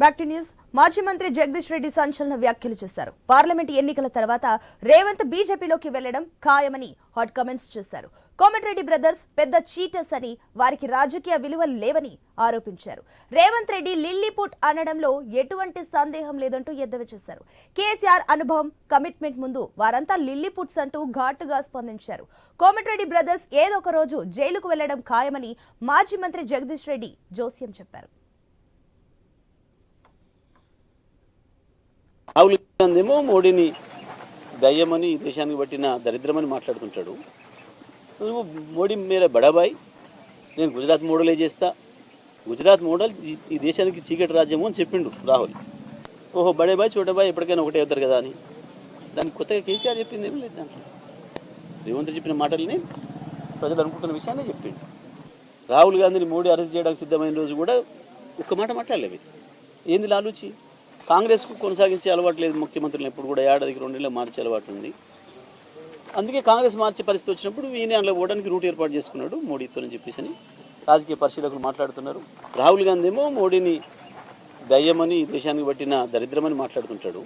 Back to news. మాజీ మంత్రి జగదీష్ రెడ్డి సంచలన వ్యాఖ్యలు చేశారు. పార్లమెంట్ ఎన్నికల తర్వాత రేవంత్ బీజేపీలోకి వెళ్ళడం ఖాయమని హాట్ కామెంట్స్ చేశారు. కోమటిరెడ్డి బ్రదర్స్ పెద్ద చీటర్స్ అని వారికి రాజకీయ విలువలు లేవని ఆరోపించారు. రేవంత్ రెడ్డి లిల్లీపుట్ అనడంలో ఎటువంటి సందేహం లేదంటూ ఎద్దేవా చేశారు. కేసీఆర్ అనుభవం కమిట్మెంట్ ముందు వారంతా లిల్లీపుట్స్ అంటూ ఘాటుగా స్పందించారు. కోమటిరెడ్డి బ్రదర్స్ ఏదో ఒక రోజు జైలుకు వెళ్ళడం ఖాయమని మాజీ మంత్రి జగదీష్ రెడ్డి జోస్యం చెప్పారు రాహుల్ గాంధీ ఏమో మోడీని దయ్యమని ఈ దేశానికి పట్టిన దరిద్రమని మాట్లాడుతుంటాడు. నువ్వు మోడీ మేర బడాబాయ్ నేను గుజరాత్ మోడలే చేస్తా. గుజరాత్ మోడల్ ఈ- ఈ దేశానికి చీకటి రాజ్యము అని చెప్పిండు రాహుల్. ఓహో బడేబాయ్ చోటబాయ్ ఎప్పటికైనా ఒకటే అవుతారు కదా అని. దానికి కొత్తగా కేసీఆర్ చెప్పింది ఏమీ లేదు దాంట్లో. రేవంత్ చెప్పిన మాటల్ని ప్రజలు అనుకుంటున్న విషయాన్ని చెప్పిండు. రాహుల్ గాంధీని మోడీ అరెస్ట్ చేయడానికి సిద్ధమైన రోజు కూడా ఒక్క మాట మాట్లాడలేవి ఏంది లాలూచి? కాంగ్రెస్కు కొనసాగించే అలవాటు లేదు ముఖ్యమంత్రులు ఎప్పుడు కూడా. ఏడాదికి రెండేళ్ళు మార్చే అలవాటు ఉంది. అందుకే కాంగ్రెస్ మార్చే పరిస్థితి వచ్చినప్పుడు ఈయన అందులో పోవడానికి రూట్ ఏర్పాటు చేసుకున్నాడు మోడీతో అని చెప్పేసి అని రాజకీయ పరిశీలకులు మాట్లాడుతున్నారు. రాహుల్ గాంధీ ఏమో మోడీని దయ్యమని ఈ దేశానికి పట్టిన దరిద్రమని మాట్లాడుతుంటాడు.